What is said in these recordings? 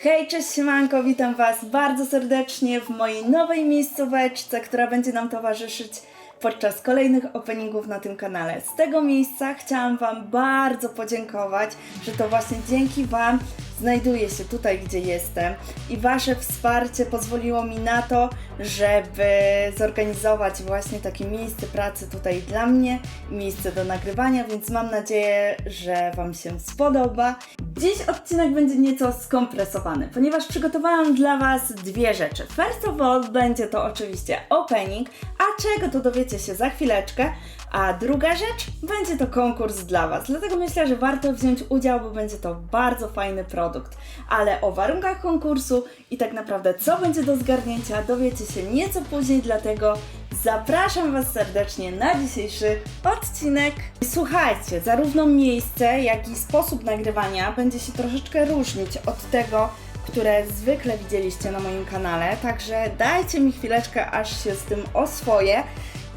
Hej, cześć siemanko, witam Was bardzo serdecznie w mojej nowej miejscóweczce, która będzie nam towarzyszyć podczas kolejnych openingów na tym kanale. Z tego miejsca chciałam Wam bardzo podziękować, że to właśnie dzięki Wam znajduję się tutaj, gdzie jestem i Wasze wsparcie pozwoliło mi na to, żeby zorganizować właśnie takie miejsce pracy tutaj dla mnie, miejsce do nagrywania, więc mam nadzieję, że Wam się spodoba. Dziś odcinek będzie nieco skompresowany, ponieważ przygotowałam dla Was dwie rzeczy. First of all będzie to oczywiście opening, a czego to dowiecie się za chwileczkę, a druga rzecz będzie to konkurs dla Was. Dlatego myślę, że warto wziąć udział, bo będzie to bardzo fajny produkt. Ale o warunkach konkursu i tak naprawdę co będzie do zgarnięcia dowiecie się nieco później, dlatego zapraszam Was serdecznie na dzisiejszy odcinek. Słuchajcie, zarówno miejsce, jak i sposób nagrywania będzie się troszeczkę różnić od tego, które zwykle widzieliście na moim kanale, także dajcie mi chwileczkę, aż się z tym oswoję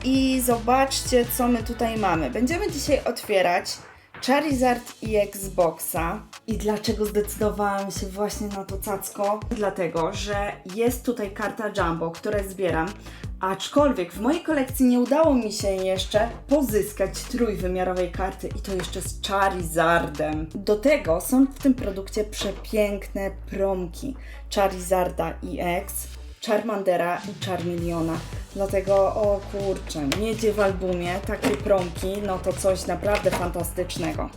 i zobaczcie, co my tutaj mamy. Będziemy dzisiaj otwierać Charizard i Xboxa. I dlaczego zdecydowałam się właśnie na to cacko? Dlatego, że jest tutaj karta Jumbo, które zbieram, aczkolwiek w mojej kolekcji nie udało mi się jeszcze pozyskać trójwymiarowej karty i to jeszcze z Charizardem. Do tego są w tym produkcie przepiękne promki Charizarda EX, Charmandera i Charmeleona. Dlatego, o kurczę, miecie w albumie takie promki, no to coś naprawdę fantastycznego.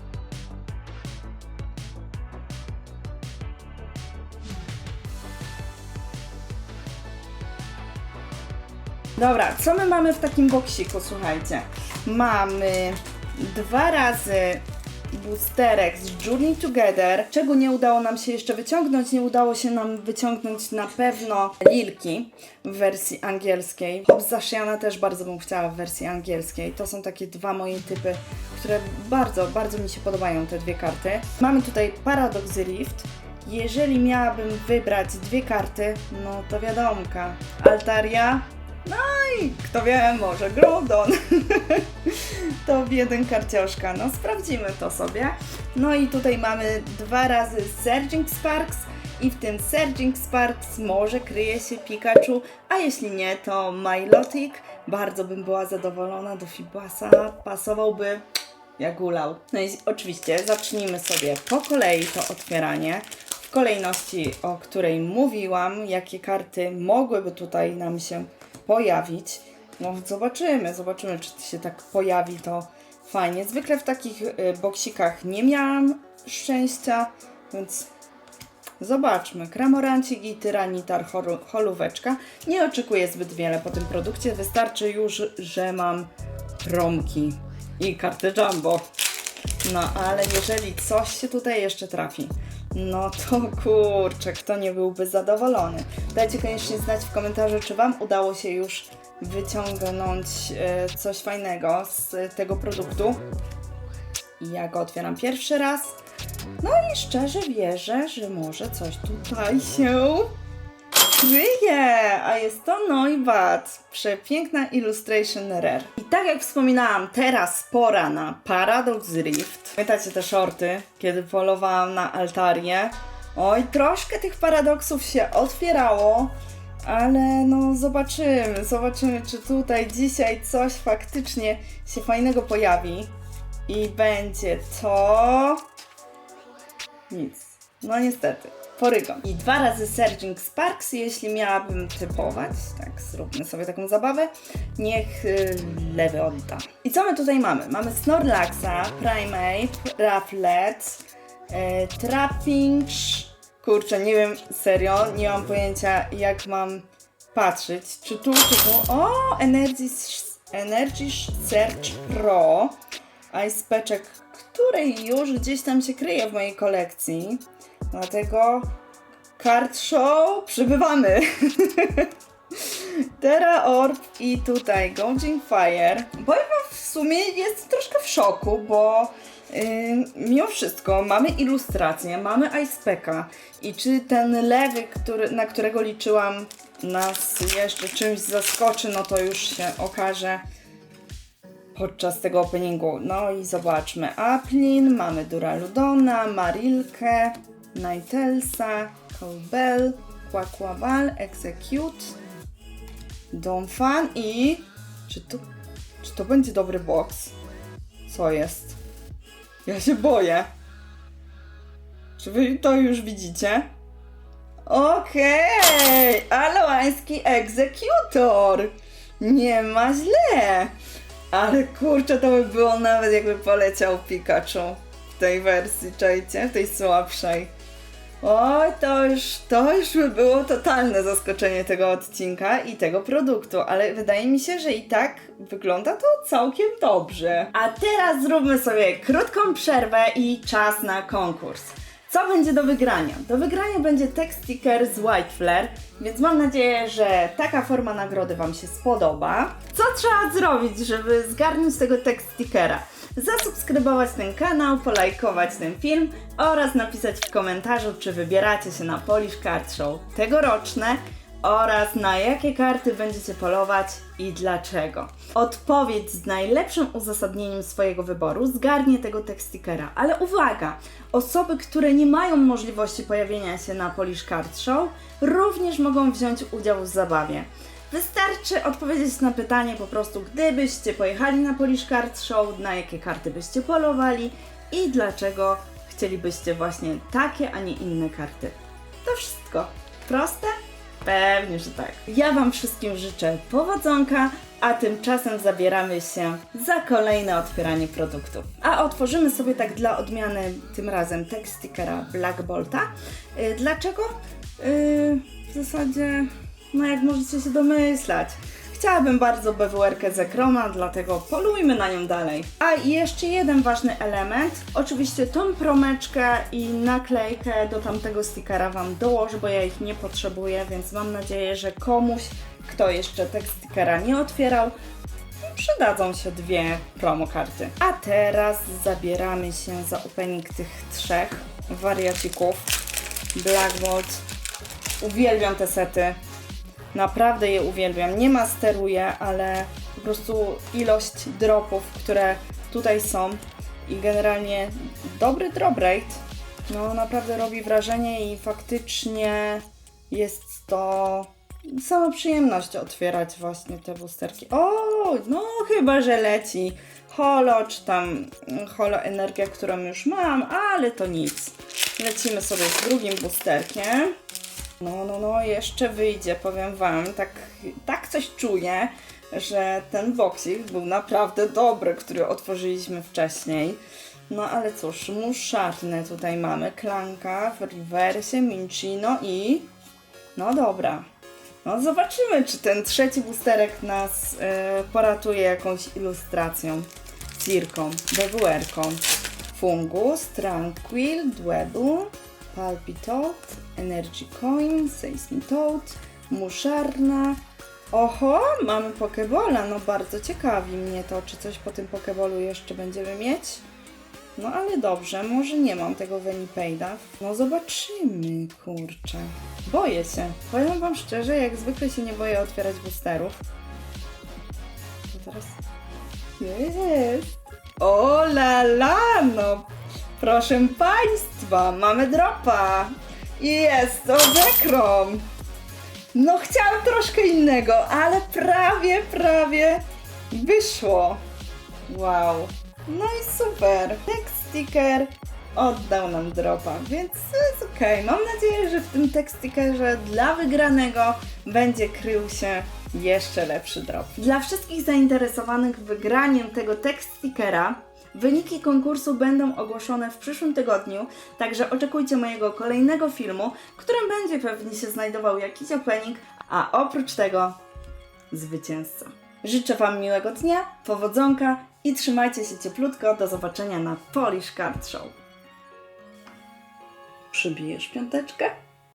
Dobra, co my mamy w takim boksiku, słuchajcie? Mamy dwa razy boosterek z Journey Together, czego nie udało nam się jeszcze wyciągnąć. Nie udało się nam wyciągnąć na pewno Lilki w wersji angielskiej. Obzashiana też bardzo bym chciała w wersji angielskiej. To są takie dwa moje typy, które bardzo, bardzo mi się podobają, te dwie karty. Mamy tutaj Paradox Rift. Jeżeli miałabym wybrać dwie karty, no to wiadomka. Altaria, no i kto wie, może Groudon. to jeden karcioszka. No sprawdzimy to sobie. No i tutaj mamy dwa razy Surging Sparks i w tym Surging Sparks może kryje się Pikachu, a jeśli nie, to Milotic. Bardzo bym była zadowolona do Fibasa. Pasowałby jak ulał. No i oczywiście zacznijmy sobie po kolei to otwieranie. W kolejności, o której mówiłam, jakie karty mogłyby tutaj nam się pojawić. No zobaczymy, zobaczymy, czy się tak pojawi to fajnie. Zwykle w takich y, boksikach nie miałam szczęścia, więc zobaczmy. Kramorancik i tyranitar holóweczka. Nie oczekuję zbyt wiele po tym produkcie. Wystarczy już, że mam promki i karty jumbo. No, ale jeżeli coś się tutaj jeszcze trafi, no to kurczę, kto nie byłby zadowolony. Dajcie koniecznie znać w komentarzu, czy Wam udało się już wyciągnąć e, coś fajnego z tego produktu. Ja go otwieram pierwszy raz. No i szczerze wierzę, że może coś tutaj się kryje, a jest to Noibat. Przepiękna illustration rare. I tak jak wspominałam, teraz pora na Paradox Rift. Pamiętacie te shorty, kiedy polowałam na altarię? Oj, troszkę tych paradoksów się otwierało, ale no zobaczymy, zobaczymy, czy tutaj dzisiaj coś faktycznie się fajnego pojawi. I będzie to... Nic. No niestety. Porygon. I dwa razy Surging Sparks, jeśli miałabym typować. Tak, zróbmy sobie taką zabawę. Niech y, lewy odda. I co my tutaj mamy? Mamy Snorlaxa, Primeape, Rufflet, y, Trapinch. Kurczę, nie wiem, serio, nie mam pojęcia jak mam patrzeć. Czy tu, czy tu. O, Energy, Energy Search Pro. Ice Patchek, której już gdzieś tam się kryje w mojej kolekcji. Dlatego Card Show przybywamy. Terra Orb i tutaj Gouging Fire. Powiem wam, w sumie jest troszkę w szoku, bo yy, mimo wszystko mamy ilustrację, mamy Icepacka i czy ten lewy, który, na którego liczyłam nas jeszcze czymś zaskoczy, no to już się okaże podczas tego openingu. No i zobaczmy. Aplin, mamy Duraludona, Marilkę, Nightelsa, Cowbell, Quaquaval, Execute, Donphan i... Czy to, czy to będzie dobry box? Co jest? Ja się boję. Czy wy to już widzicie? Okej, aloański egzekutor. Nie ma źle. Ale kurczę, to by było nawet jakby poleciał Pikachu w tej wersji, czajcie, w tej słabszej. Oj, to już, to już by było totalne zaskoczenie tego odcinka i tego produktu, ale wydaje mi się, że i tak wygląda to całkiem dobrze. A teraz zróbmy sobie krótką przerwę i czas na konkurs. Co będzie do wygrania? Do wygrania będzie text sticker z White Flare, więc mam nadzieję, że taka forma nagrody Wam się spodoba. Co trzeba zrobić, żeby zgarnąć tego text stickera? Zasubskrybować ten kanał, polajkować ten film oraz napisać w komentarzu, czy wybieracie się na Polish Card Show tegoroczne oraz na jakie karty będziecie polować i dlaczego. Odpowiedź z najlepszym uzasadnieniem swojego wyboru zgarnie tego tekstykera. Ale uwaga! Osoby, które nie mają możliwości pojawienia się na Polish Card Show, również mogą wziąć udział w zabawie. Wystarczy odpowiedzieć na pytanie po prostu, gdybyście pojechali na Polish Card Show, na jakie karty byście polowali i dlaczego chcielibyście właśnie takie, a nie inne karty. To wszystko. Proste? Pewnie, że tak. Ja Wam wszystkim życzę powodzonka, a tymczasem zabieramy się za kolejne otwieranie produktów. A otworzymy sobie tak dla odmiany tym razem tekst stickera Black Bolta. Yy, dlaczego? Yy, w zasadzie, no jak możecie się domyślać. Chciałabym bardzo BWR-kę z Ekroma, dlatego polujmy na nią dalej. A i jeszcze jeden ważny element. Oczywiście tą promeczkę i naklejkę do tamtego stickera Wam dołożę, bo ja ich nie potrzebuję, więc mam nadzieję, że komuś, kto jeszcze tego stickera nie otwierał, przydadzą się dwie promokarty. A teraz zabieramy się za opening tych trzech wariacików. Black. Uwielbiam te sety. Naprawdę je uwielbiam. Nie masteruję, ale po prostu ilość dropów, które tutaj są i generalnie dobry drop rate, no naprawdę robi wrażenie i faktycznie jest to sama przyjemność otwierać właśnie te boosterki. O, no chyba, że leci holo, czy tam holo energia, którą już mam, ale to nic. Lecimy sobie z drugim boosterkiem. No, no, no, jeszcze wyjdzie, powiem Wam. Tak, tak coś czuję, że ten boksik był naprawdę dobry, który otworzyliśmy wcześniej. No ale cóż, muszarne tutaj mamy. Klanka w rewersie, Mincino i... No dobra. No zobaczymy, czy ten trzeci boosterek nas e, poratuje jakąś ilustracją, cirką, BWR-ką. Fungus, Tranquil, Dwebble, Palpitoad, Energy Coin, Seismitoad, Muszarna. Oho, mamy Pokebola, no bardzo ciekawi mnie to, czy coś po tym Pokebolu jeszcze będziemy mieć. No ale dobrze, może nie mam tego Venipejda. No zobaczymy, kurczę. Boję się. Powiem wam szczerze, jak zwykle się nie boję otwierać boosterów. To teraz... Jest! O la la, no proszę państwa, mamy dropa. I jest to Zekrom. No chciałam troszkę innego, ale prawie, prawie wyszło. Wow. No i super. Text sticker oddał nam dropa, więc jest okej. Mam nadzieję, że w tym text stickerze dla wygranego będzie krył się jeszcze lepszy drop. Dla wszystkich zainteresowanych wygraniem tego text stickera Wyniki konkursu będą ogłoszone w przyszłym tygodniu, także oczekujcie mojego kolejnego filmu, w którym będzie pewnie się znajdował jakiś opening, a oprócz tego zwycięzca. Życzę Wam miłego dnia, powodzonka i trzymajcie się cieplutko. Do zobaczenia na Polish Card Show. Przybijesz piąteczkę?